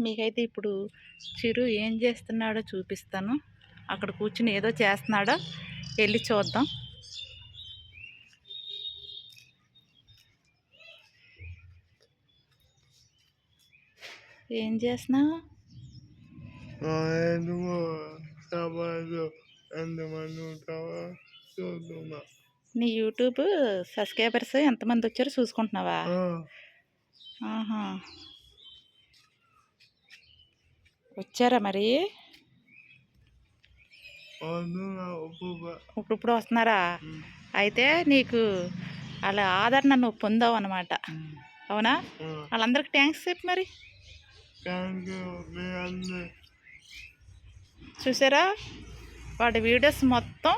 మీకైతే ఇప్పుడు చిరు ఏం చేస్తున్నాడో చూపిస్తాను. అక్కడ కూర్చుని ఏదో చేస్తున్నాడో వెళ్ళి చూద్దాం. ఏం చేస్తున్నావు? నీ యూట్యూబ్ సబ్స్క్రైబర్స్ ఎంతమంది వచ్చారో చూసుకుంటున్నావా? ఆహా. వచ్చారా మరి? ఇప్పుడు ఇప్పుడు వస్తున్నారా? అయితే నీకు అలా ఆదరణ నువ్వు పొందావు అనమాట అవునా? వాళ్ళందరికి థ్యాంక్స్ చెప్పు మరి. చూసారా? వాడి వీడియోస్ మొత్తం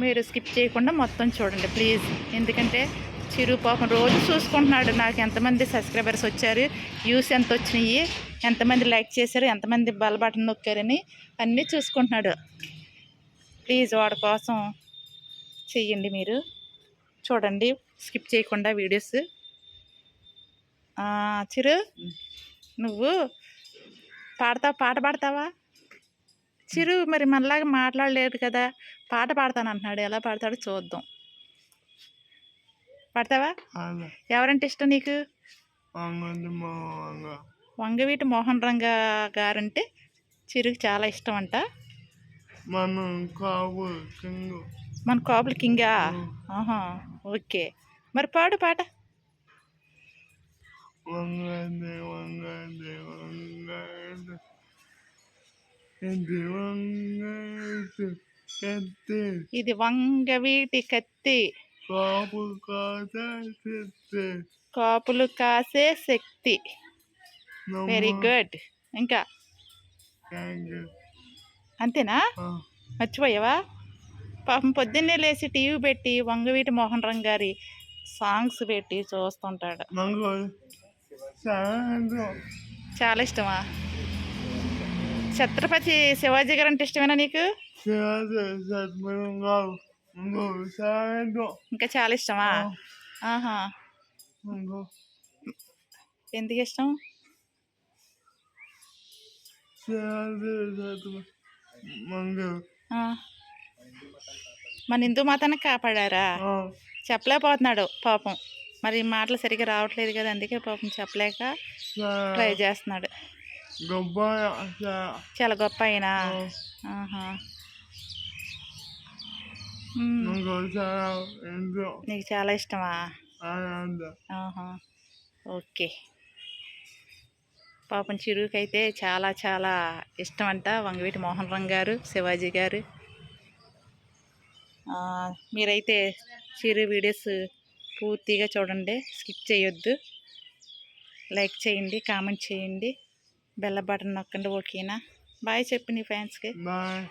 మీరు స్కిప్ చేయకుండా మొత్తం చూడండి ప్లీజ్ ఎందుకంటే చిరు పాపం రోజు చూసుకుంటున్నాడు. నాకు ఎంతమంది సబ్స్క్రైబర్స్ వచ్చారు వ్యూస్ ఎంత వచ్చినాయి ఎంతమంది లైక్ చేశారు ఎంతమంది బల్ బటన్ నొక్కారని అన్నీ చూసుకుంటున్నాడు. ప్లీజ్ వాడి కోసం చెయ్యండి మీరు. చూడండి స్కిప్ చేయకుండా వీడియోస్. చిరు నువ్వు పాడతావు పాట పాడతావా? చిరు మరి మనలాగా మాట్లాడలేడు కదా. పాట పాడతాను అంటున్నాడు ఎలా పాడతాడో చూద్దాం. పాడతావా? ఎవరంటే ఇష్టం నీకు? వంగవీటి మోహన్ రంగ గారంటే చిరుకు చాలా ఇష్టం అంట మనం కాపుల కింగా? ఆహా ఓకే. మరి పాడు పాట. వంగది వంగది వంగది ఇది ఇది వంగవీటి కత్తి. కాపు కాదా చెత్తి కాపులు కాసే శక్తి. వెరీ గుడ్ ఇంకా? అంతేనా? మర్చిపోయావా? పాపం పొద్దున్నే లేచి టీవీ పెట్టి వంగవీటి మోహన్ రంగ్ గారి సాంగ్స్ పెట్టి చూస్తుంటాడు. చాలా ఇష్టమా? ఛత్రపతి శివాజీ గారు అంటే ఇష్టమేనా నీకు? ఇంకా చాలా ఇష్టమా? ఆహా. ఎందుకు ఇష్టం. మన హిందూ మతాన్ని కాపాడారా? చెప్పలేకపోతున్నాడు పాపం. మరి మాటలు సరిగ్గా రావట్లేదు కదా అందుకే పాపం చెప్పలేక ట్రై చేస్తున్నాడు. చాలా గొప్ప అయినా ఆహా మ్మ్. మంగళ చాలా ఎంతో నీకు చాలా ఇష్టమా? ఓకే. పాపం చిరుకైతే చాలా చాలా ఇష్టం అంట వంగవీటి మోహన్ రంగ్ గారు శివాజీ గారు. మీరైతే చిరు వీడియోస్ పూర్తిగా చూడండి స్కిప్ చేయొద్దు. లైక్ చేయండి కామెంట్ చేయండి. బెల్ల బటన్ నొక్కండి ఓకేనా? బాయ్ చెప్పు నీ ఫ్యాన్స్కి. బాయ్.